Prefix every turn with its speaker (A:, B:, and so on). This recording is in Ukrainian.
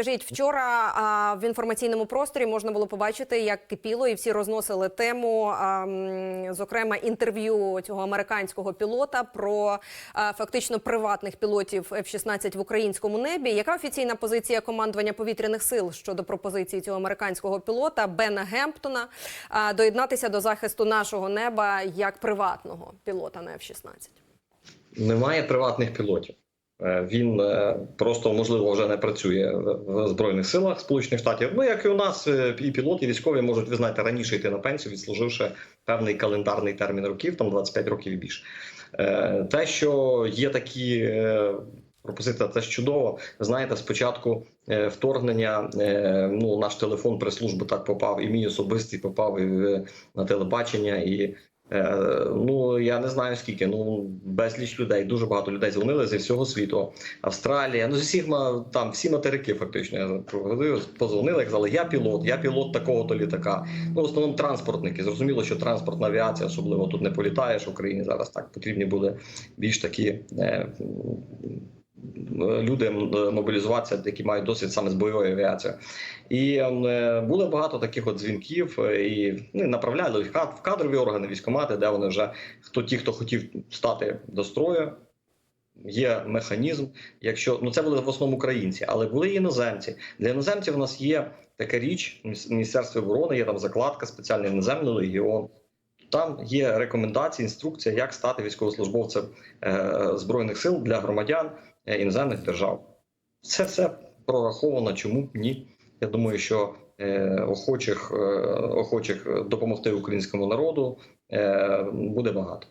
A: Скажіть, вчора а, в інформаційному просторі можна було побачити, як кипіло, і всі розносили тему, а, зокрема, інтерв'ю цього американського пілота про а, фактично приватних пілотів F-16 в українському небі. Яка офіційна позиція командування повітряних сил щодо пропозиції цього американського пілота Бена Гемптона а, доєднатися до захисту нашого неба як приватного пілота на F-16?
B: Немає приватних пілотів. Е, Він е, просто можливо вже не працює в збройних силах Сполучених Штатів. Ну як і у нас е, і пілоти і військові можуть ви знаєте раніше йти на пенсію, відслуживши певний календарний термін років, там 25 років і більше. Те, що є такі. Пропозиція це чудово. Знаєте, спочатку вторгнення ну наш телефон прес-служби так попав, і мій особистий попав і на телебачення, і Ну я не знаю скільки. Ну безліч людей, дуже багато людей дзвонили зі всього світу. Австралія, ну зі всіх там всі материки, фактично. Я проговорив, позвонили, казали, я пілот, я пілот такого-то літака. Ну в основному транспортники. Зрозуміло, що транспортна авіація, особливо тут не політаєш в Україні зараз. Так потрібні були більш такі. Е, Люди мобілізуватися, які мають досвід саме з бойовою авіацією, і е, було багато таких от дзвінків, е, і ну, направляли їх в кадрові органи, військкомати, де вони вже хто ті, хто хотів стати до строю. Є механізм, якщо ну це були в основному українці, але були і іноземці. Для іноземців у нас є така річ в Міністерстві оборони, є там закладка, спеціальний іноземний легіон. Там є рекомендації, інструкція, як стати військовослужбовцем е, збройних сил для громадян е, іноземних держав. Це все прораховано. Чому ні? Я думаю, що е, охочих, охочих допомогти українському народу буде багато.